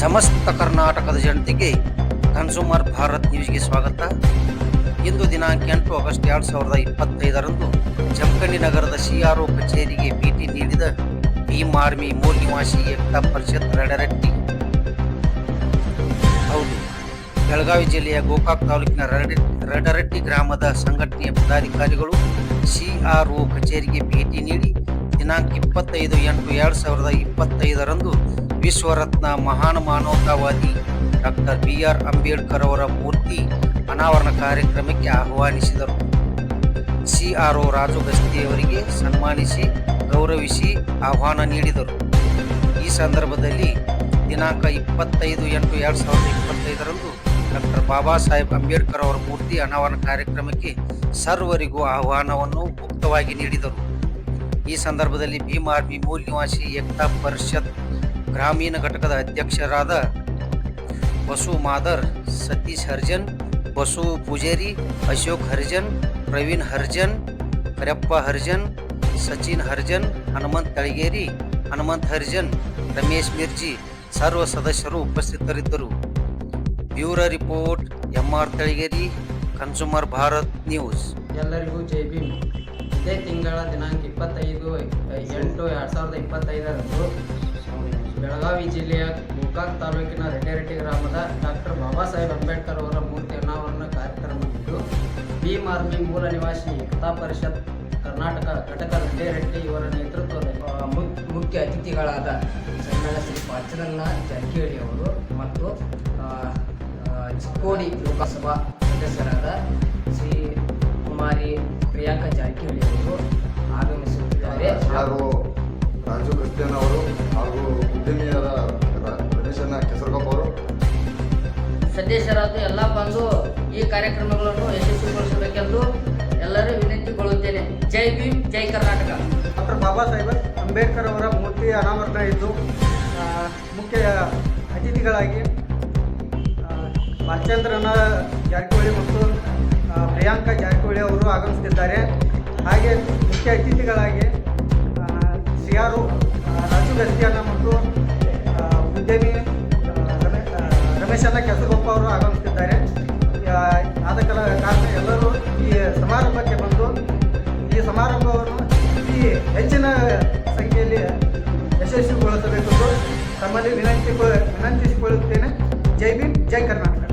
ಸಮಸ್ತ ಕರ್ನಾಟಕದ ಜನತೆಗೆ ಕನ್ಸೂಮರ್ ಭಾರತ್ ನ್ಯೂಸ್ಗೆ ಸ್ವಾಗತ. ಇಂದು ದಿನಾಂಕ ಎಂಟು ಆಗಸ್ಟ್ ಎರಡು ಸಾವಿರದ ಇಪ್ಪತ್ತೈದರಂದು ಜಮಖಂಡಿ ನಗರದ ಸಿಆರ್ಒ ಕಚೇರಿಗೆ ಭೇಟಿ ನೀಡಿದ ಭೀಮ್ ಆರ್ಮಿ ಮೂಲ ನಿವಾಸಿ ಏಕತಾ ಪರಿಷತ್ ರಡರಟ್ಟಿ. ಹೌದು, ಬೆಳಗಾವಿ ಜಿಲ್ಲೆಯ ಗೋಕಾಕ್ ತಾಲೂಕಿನ ರಡ ರಡರಟ್ಟಿ ಗ್ರಾಮದ ಸಂಘಟನೆಯ ಪದಾಧಿಕಾರಿಗಳು ಸಿಆರ್ಒ ಕಚೇರಿಗೆ ಭೇಟಿ ನೀಡಿ ದಿನಾಂಕ ಇಪ್ಪತ್ತೈದು ಎಂಟು ಎರಡು ಸಾವಿರದ ಇಪ್ಪತ್ತೈದರಂದು ವಿಶ್ವರತ್ನ ಮಹಾನ್ ಮಾನವತಾವಾದಿ ಡಾಕ್ಟರ್ ಬಿ ಆರ್ ಅಂಬೇಡ್ಕರ್ ಅವರ ಮೂರ್ತಿ ಅನಾವರಣ ಕಾರ್ಯಕ್ರಮಕ್ಕೆ ಆಹ್ವಾನಿಸಿದರು. ಸಿ ಆರ್ ಒ ರಾಜು ಗಸ್ತಿಯವರಿಗೆ ಸನ್ಮಾನಿಸಿ, ಗೌರವಿಸಿ ಆಹ್ವಾನ ನೀಡಿದರು. ಈ ಸಂದರ್ಭದಲ್ಲಿ ದಿನಾಂಕ ಇಪ್ಪತ್ತೈದು ಎಂಟು ಎರಡು ಸಾವಿರದ ಇಪ್ಪತ್ತೈದರಂದು ಡಾಕ್ಟರ್ ಬಾಬಾ ಸಾಹೇಬ್ ಅಂಬೇಡ್ಕರ್ ಅವರ ಮೂರ್ತಿ ಅನಾವರಣ ಕಾರ್ಯಕ್ರಮಕ್ಕೆ ಸರ್ವರಿಗೂ ಆಹ್ವಾನವನ್ನು ಮುಕ್ತವಾಗಿ ನೀಡಿದರು. ಈ ಸಂದರ್ಭದಲ್ಲಿ ಭೀಮ್ ಆರ್ಮಿ ಮೂಲ ನಿವಾಸಿ ಏಕತಾ ಪರಿಷತ್ ಗ್ರಾಮೀಣ ಘಟಕದ ಅಧ್ಯಕ್ಷರಾದ ಬಸು ಮಾದರ್, ಸತೀಶ್ ಹರ್ಜನ್, ಬಸು ಪೂಜೇರಿ, ಅಶೋಕ್ ಹರ್ಜನ್, ಪ್ರವೀಣ್ ಹರ್ಜನ್ ಕರಪ್ಪ ಹರ್ಜನ್, ಸಚಿನ್ ಹರ್ಜನ್, ಹನುಮಂತ್ ತಳಗೇರಿ, ಹನುಮಂತ್ ಹರ್ಜನ್, ರಮೇಶ್ ಮಿರ್ಜಿ ಸರ್ವ ಸದಸ್ಯರು ಉಪಸ್ಥಿತರಿದ್ದರು. Bureau report M R Talageri, consumer Bharat news. ಎಲ್ಲರಿಗೂ ಜೈ ಭೀಮ್. ಇದೇ ತಿಂಗಳ ದಿನಾಂಕ ಇಪ್ಪತ್ತೈದು, ಎಂಟು ಎರಡು ಸಾವಿರದ ಇಪ್ಪತ್ತೈದರಂದು ಬೆಳಗಾವಿ ಜಿಲ್ಲೆಯ ಗೋಕಾಕ್ ತಾಲೂಕಿನ ರೆಡ್ಡಿರೆಡ್ಡಿ ಗ್ರಾಮದ ಡಾಕ್ಟರ್ ಬಾಬಾ ಸಾಹೇಬ್ ಅಂಬೇಡ್ಕರ್ ಅವರ ಮೂರ್ತಿ ಅನಾವರಣ ಕಾರ್ಯಕ್ರಮವಿದ್ದು ಭೀಮ್ ಆರ್ಮಿ ಮೂಲ ನಿವಾಸಿ ಏಕತಾ ಪರಿಷತ್ ಕರ್ನಾಟಕ ಘಟಕ ರೆಡ್ಡಿರೆಡ್ಡಿ ಇವರ ನೇತೃತ್ವದ ಮುಖ್ಯ ಅತಿಥಿಗಳಾದ ಸಮ್ಮೇಳನ ಶ್ರೀ ಪಾಚನನ್ನ ಜಾರಕಿಹೊಳಿ ಅವರು ಮತ್ತು ಚಿಕ್ಕೋಡಿ ಲೋಕಸಭಾ ಸದಸ್ಯರಾದ ಶ್ರೀ ಕುಮಾರಿ ಪ್ರಿಯಾಂಕಾ ಜಾರಕಿಹೊಳಿ ಯಾರು ರಾಜು ಕ್ರಿಸ್ಟಿಯನ್ ಅವರು ಹಾಗೂ ಉದ್ಯಮಿಯಾದ ಗಣೇಶನ ಕೆಸರಗೊಪ್ಪ ಅವರು. ಸದಸ್ಯರಾದ ಎಲ್ಲ ಬಂದು ಈ ಕಾರ್ಯಕ್ರಮಗಳನ್ನು ಯಶಸ್ವಿಗೊಳಿಸಬೇಕೆಂದು ಎಲ್ಲರೂ ವಿನಂತಿಗೊಳ್ಳುತ್ತೇನೆ ಜೈ ಭೀಮ್ ಜೈ ಕರ್ನಾಟಕ. ಡಾಕ್ಟರ್ ಬಾಬಾ ಸಾಹೇಬ್ ಅಂಬೇಡ್ಕರ್ ಅವರ ಮೂರ್ತಿ ಅನಾವರಣ ಇದ್ದು ಮುಖ್ಯ ಅತಿಥಿಗಳಾಗಿ ಬಾಲಚಂದ್ರನ ಜಾರಕಿಹೊಳಿ ಮತ್ತು ಪ್ರಿಯಾಂಕಾ ಜಾರಕಿಹೊಳಿ ಅವರು ಆಗಮಿಸುತ್ತಿದ್ದಾರೆ. ಹಾಗೆ ಮುಖ್ಯ ಅತಿಥಿಗಳಾಗಿ ಸಿ ಆರ್ ರಾಜು ಮತ್ತು ಉದ್ಯಮಿ ರಮೇಶ್ ರಮೇ- ಕೆಸಗೊಪ್ಪ ಅವರು ಆಗಮಿಸಿದ್ದಾರೆ. ಆದ ಕಾರಣ ಎಲ್ಲರೂ ಈ ಸಮಾರಂಭಕ್ಕೆ ಬಂದು, ಈ ಸಮಾರಂಭವನ್ನು ಅತಿ ಹೆಚ್ಚಿನ ಸಂಖ್ಯೆಯಲ್ಲಿ ಯಶಸ್ವಿಗೊಳಿಸಬೇಕೆಂದು ತಮ್ಮಲ್ಲಿ ವಿನಂತಿ ವಿನಂತಿಸಿಕೊಳ್ಳುತ್ತೇನೆ. ಜೈ ಭೀಮ್, ಜೈ ಕರ್ನಾಟಕ.